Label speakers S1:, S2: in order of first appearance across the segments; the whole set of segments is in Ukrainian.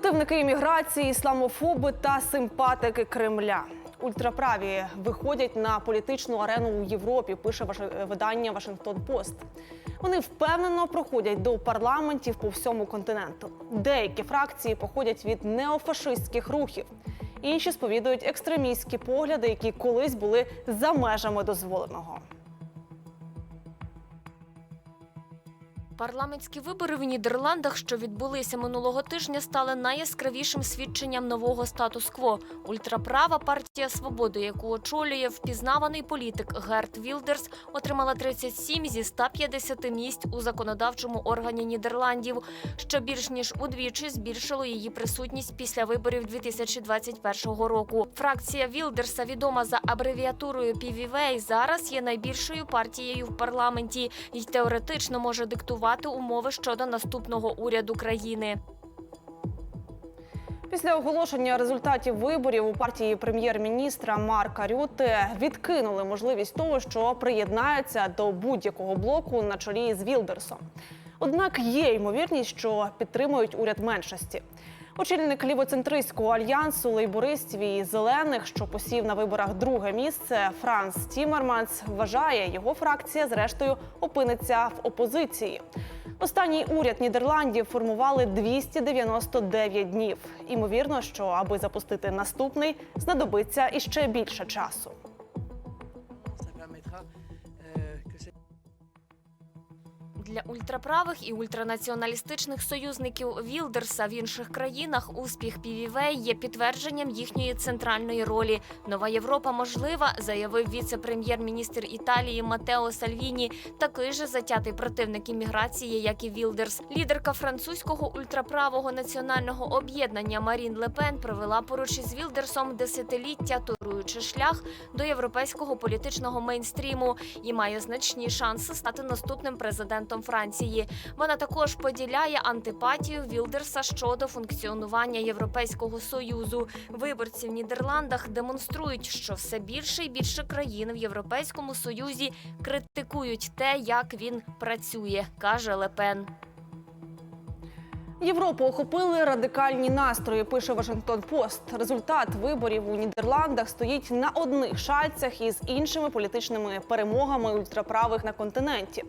S1: Противники імміграції, ісламофоби та симпатики Кремля. Ультраправі виходять на політичну арену у Європі. Пише видання Вашингтон Пост. Вони впевнено проходять до парламентів по всьому континенту. Деякі фракції походять від неофашистських рухів. Інші сповідують екстремістські погляди, які колись були за межами дозволеного.
S2: Парламентські вибори в Нідерландах, що відбулися минулого тижня, стали найяскравішим свідченням нового статус-кво. Ультраправа партія свободи, яку очолює впізнаваний політик Герт Вілдерс, отримала 37 зі 150 місць у законодавчому органі Нідерландів, що більш ніж удвічі збільшило її присутність після виборів 2021 року. Фракція Вілдерса, відома за абревіатурою PVV, зараз є найбільшою партією в парламенті і теоретично може диктувати умови щодо наступного уряду країни.
S1: Після оголошення результатів виборів у партії прем'єр-міністра Марка Рюте відкинули можливість того, що приєднаються до будь-якого блоку на чолі з Вілдерсом. Однак є ймовірність, що підтримують уряд меншості. Очільник лівоцентристського альянсу лейбористів і зелених, що посів на виборах друге місце, Франс Тімерманс вважає, його фракція зрештою опиниться в опозиції. Останній уряд Нідерландів формували 299 днів. Імовірно, що аби запустити наступний, знадобиться іще більше часу.
S2: Для ультраправих і ультранаціоналістичних союзників Вілдерса в інших країнах успіх PVV є підтвердженням їхньої центральної ролі. Нова Європа можлива, заявив віце-прем'єр-міністр Італії Матео Сальвіні, такий же затятий противник імміграції, як і Вілдерс. Лідерка французького ультраправого національного об'єднання Марін Лепен провела поруч із Вілдерсом десятиліття, туруючи шлях до європейського політичного мейнстріму і має значні шанси стати наступним президентом Франції. Вона також поділяє антипатію Вілдерса щодо функціонування Європейського союзу. Виборці в Нідерландах демонструють, що все більше і більше країн в Європейському союзі критикують те, як він працює, каже Лепен.
S1: Європу охопили радикальні настрої. Пише Вашингтон Пост. Результат виборів у Нідерландах стоїть на одних шальцях із іншими політичними перемогами ультраправих на континенті.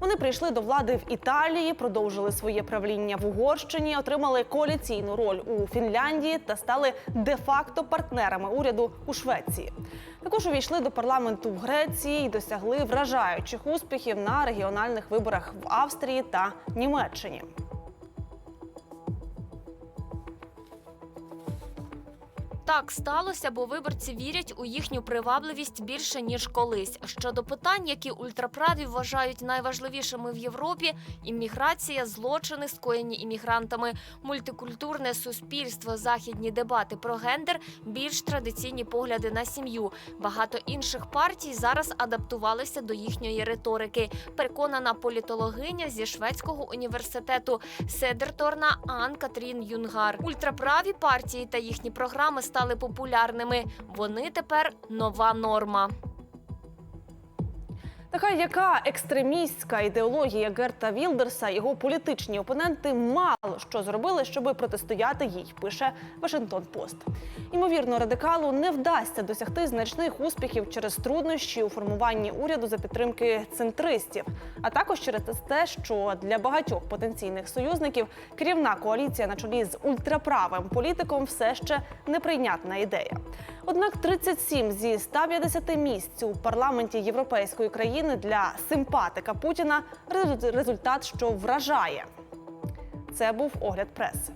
S1: Вони прийшли до влади в Італії, продовжили своє правління в Угорщині, отримали коаліційну роль у Фінляндії та стали де-факто партнерами уряду у Швеції. Також увійшли до парламенту в Греції і досягли вражаючих успіхів на регіональних виборах в Австрії та Німеччині.
S2: Так сталося, бо виборці вірять у їхню привабливість більше ніж колись. Щодо питань, які ультраправі вважають найважливішими в Європі: імміграція, злочини, скоєні іммігрантами, мультикультурне суспільство, західні дебати про гендер, більш традиційні погляди на сім'ю. Багато інших партій зараз адаптувалися до їхньої риторики. Переконана політологиня зі шведського університету Седерторна Ан Катрін Юнгар. Ультраправі партії та їхні програми стали популярними. Вони тепер нова норма.
S1: Така яка екстремістська ідеологія Герта Вілдерса, його політичні опоненти мало що зробили, щоб протистояти їй, пише Вашингтон Пост. Ймовірно, радикалу не вдасться досягти значних успіхів через труднощі у формуванні уряду за підтримки центристів, а також через те, що для багатьох потенційних союзників керівна коаліція на чолі з ультраправим політиком все ще неприйнятна ідея. Однак 37 зі 150 місць у парламенті європейської країни для симпатика Путіна результат, що вражає. Це був огляд преси.